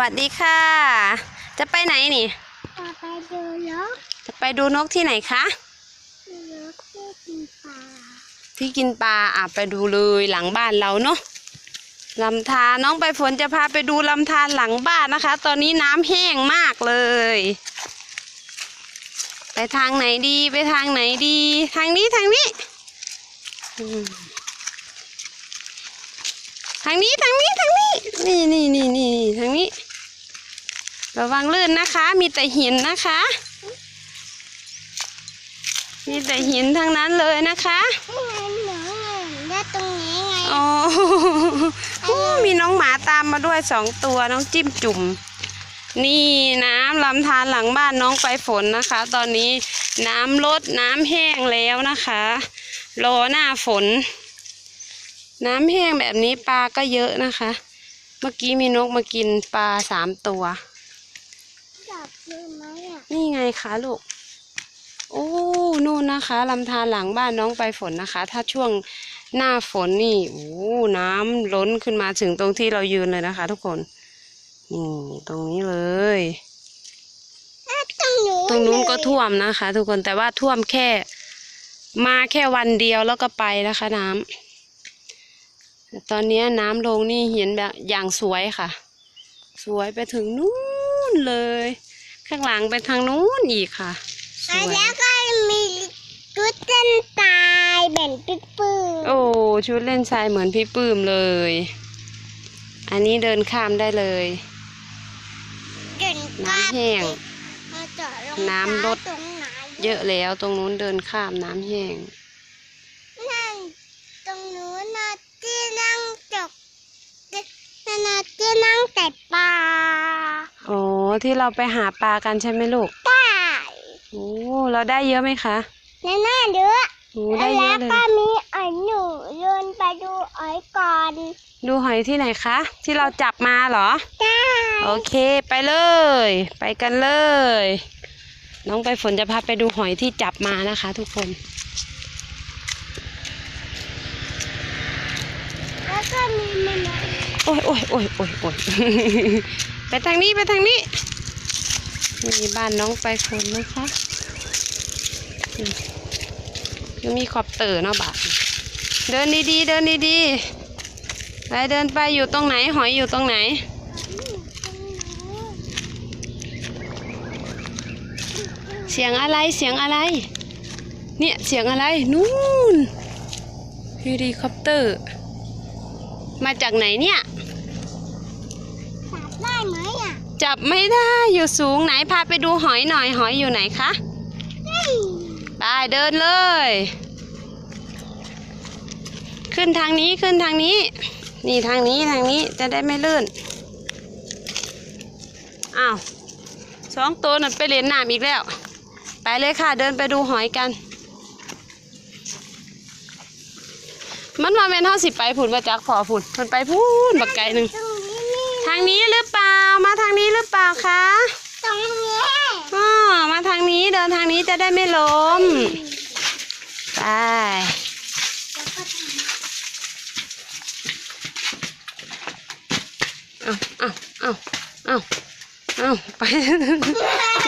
วัสดีค่ะ จะไปไหนนี่ต่อไปดูนก จะไปดูนกที่ไหนคะนกที่กินปลา ที่กินปลาอะไปดูเลยหลังบ้านเราเนาะลำธารน้องไปฝนจะพาไปดูลำธารหลังบ้านนะคะ ตอนนี้น้ำแห้งมากเลย ไปทางไหนดีไปทางไหนดี ทางนี้ทางนี้อืมทางนี้ทางนี้ทางนี้ นี่นี่นี่นี่ทางนี้ ระวังลื่นนะคะ มีแต่หินนะคะ มีแต่หินทั้งนั้นเลยนะคะไม่งั้นหนูได้ตรงนี้ไงอ๋อมีน้องหมาตามมาด้วยสองตัวน้องจิ้มจุ่ม นี่น้ำลำธารหลังบ้านน้องไปฝนนะคะ ตอนนี้น้ำลดน้ำแห้งแล้วนะคะรอหน้าฝน น้ำแห้งแบบนี้ปลาก็เยอะนะคะ เมื่อกี้มีนกมากินปลาสามตัว จับมือไหมอะนี่ไงคะลูก โอ้นู่นนะคะลำธารหลังบ้านน้องไปฝนนะคะ ถ้าช่วงหน้าฝนนี่โอ้น้ำล้นขึ้นมาถึงตรงที่เรายืนเลยนะคะ ทุกคนนี่ตรงนี้เลยอะตรงนู้นตรงนู้นก็เลยท่วมนะคะ ทุกคนแต่ว่าท่วมแค่ มาแค่วันเดียวแล้วก็ไปนะคะน้ำแต่ตอนนี้น้ำลงนี่เห็นแบบอย่างสวยค่ะ สวยไปถึงนู้นเลย ข้างหลังไปทางนู้นอีกค่ะสอะวยแล้วก็มีกุดเต้นตายแบ่นปิ๊กปื้มโอ้ชุดเล่นทรายเหมือนพี่ปื้มเลย อันนี้เดินข้ามได้เลยเดินน้ำแห้งมาจอดรองน้ำลดตรงไหนเยอะแล้วตรงนู้นเดินข้ามน้ำแห้งนั่นตรงนู้นนะที่นั่งจกนั่นนะที่นั่งแต่ปลา อ๋อที่เราไปหาปลากันใช่ไหมลูกได้โอ้เราได้เยอะไหมคะนั่นน่าเด้อโอ้ได้เยแล้อะวเลย ก็มีไอ้หนูเดินไปดูไอ้ก่อนดูหอยที่ไหนคะ ที่เราจับมาเหรอ ได้โอเคไปเลย ไปกันเลย น้องไปฝนจะพาไปดูหอยที่จับมานะคะ ทุกคน แล้วก็มีมันนะโอ้ยโอ้ยโอ้ยโอ้ยโอ้ย ไปทางนี้ไปทางนี้นี่บ้านน้องไปฝนนะคะยังมีขอบเตอร์เนาะบาทเดินดีๆเดินดีๆไปเดินไปอยู่ตรงไหนหอยอยู่ตรงไหนเสียงอะไรเสียงอะไร เนี่ยเสียงอะไรนู่นเฮลิคอปเตอร์ มาจากไหนเนี่ย ได้ไหมอะจับไม่ได้อยู่สูงไหนพาไปดูหอยหน่อยหอยอยู่ไหนคะไปเดินเลย ขึ้นทางนี้ขึ้นทางนี้ นี่ทางนี้ทางนี้จะได้ไม่ลื่นอ้าวสองตัวนั่นไปเล่นน้ำอีกแล้ว ไปเลยค่ะเดินไปดูหอยกัน มันมาเป็นเท่าสิบไปผุนมาจากพอผุนผุนไปพูนบักไก่หนึ่ง ทางนี้หรือเปล่า มาทางนี้หรือเปล่าคะตรงนี้อ๋อมาทางนี้เดินทางนี้จะได้ไม่ล้มไปเอาเอาเอาเอาเอาไป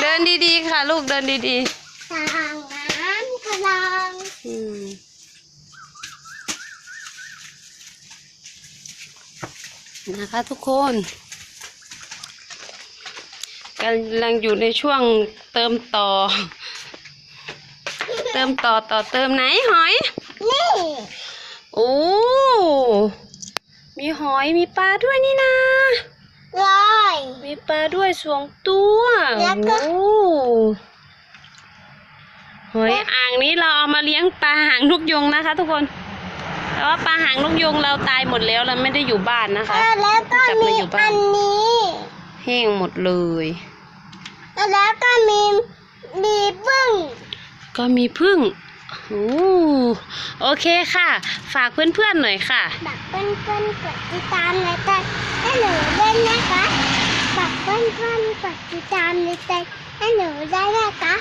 เดินดีๆค่ะ ลูกเดินดีำทางน้ำพลัง ๆอืม นะคะทุกคนกำลังอยู่ในช่วงเติมต่อ เติมต่อต่อเติมไหนหอยนี่โอ้มีหอยมีปลาด้วยนี่นะลอยมีปลาด้วยสองตัวแล้วก็โอ้หอยอ่างนี้เราเอามาเลี้ยงปลาหางนกยงนะคะทุกคน แต่ว่าปลาหางนกยงเราตายหมดแล้วเราไม่ได้อยู่บ้านนะคะแล้วก็กลับมีมาอยู่บ้านอันนี้แห้งหมดเลย แล้วก็มีมีบึ้งก็มีพึ่งโอ้โอเคค่ะ ฝากเพื่อนๆหน่อยค่ะบักเพื่อนเพื่อนๆกดติดตามเลยแต่ให้หนูเล่นนะคะบักเพื่อนเพื่อนๆกดติดตามเลยแต่ให้หนูได้นะคะ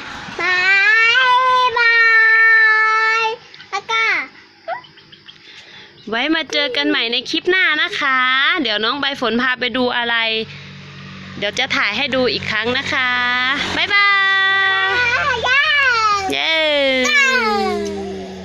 ไว้มาเจอกันใหม่ในคลิปหน้านะคะ เดี๋ยวน้องใบฝนพาไปดูอะไร เดี๋ยวจะถ่ายให้ดูอีกครั้งนะคะ บ๊ายบาย เย้